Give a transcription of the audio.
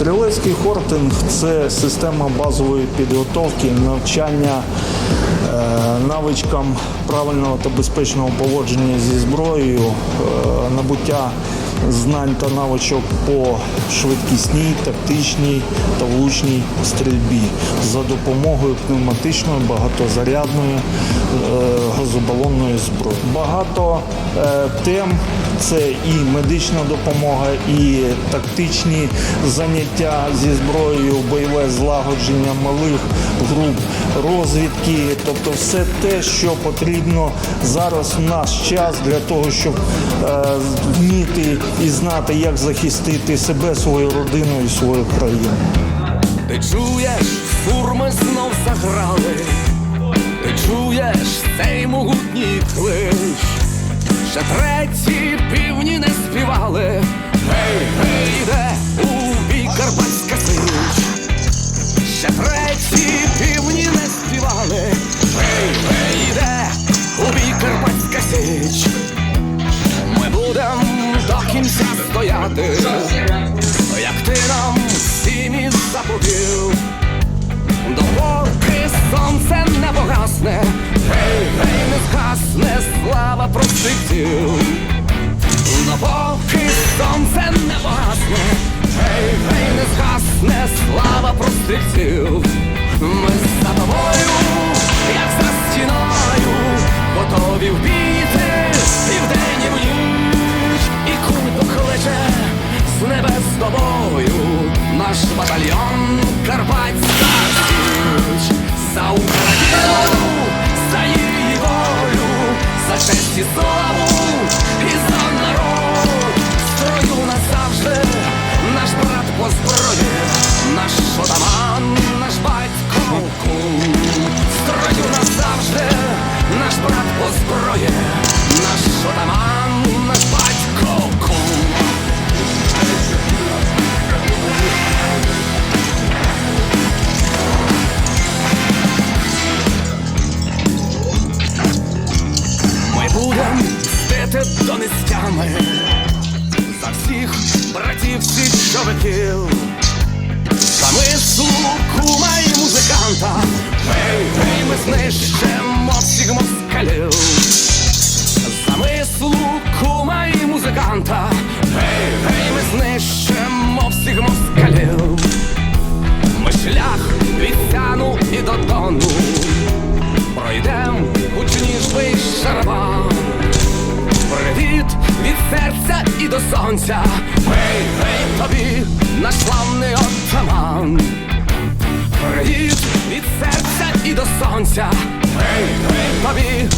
Стрілецький хортинг це система базової підготовки, навчання е, навичкам правильного та безпечного поводження зі зброєю, е, набуття знань та навичок по швидкісній, тактичній та влучній стрільбі за допомогою пневматичної багатозарядної е, газобалонної зброї. Багато е, тем це і медична допомога, і тактичні заняття зі зброєю, бойове злагодження малих груп розвідки, тобто все те, що потрібно зараз в наш час для того, щоб е, вміти і знати, як захистити себе, свою родину і свою країну. Ти чуєш, фурми знов заграли, ти чуєш цей могутній клич, ще треті півні не співали, гей, гей, іде у бій Карпатська сич, ще треті півні не співали, гей, гей, іде у бій Карпатська сич, до стояти, як ти нам всім і заповів, допоки сонце не погасне, гей, не згасне слава проспектів, допоки сонце не погасне, гей, гей, не згасне слава проспектів, тобою, наш батальйон Карпатська Січ за Україну, за її волю, за честь і славу мстити до нестями за всіх братів січовиків, за мису кума і музиканта. Гей, гей, ми знищимо всіх москалів. Сонця. Гей, гей, тобі наш славний отаман. Привіт від серця і до сонця. Гей, гей, тобі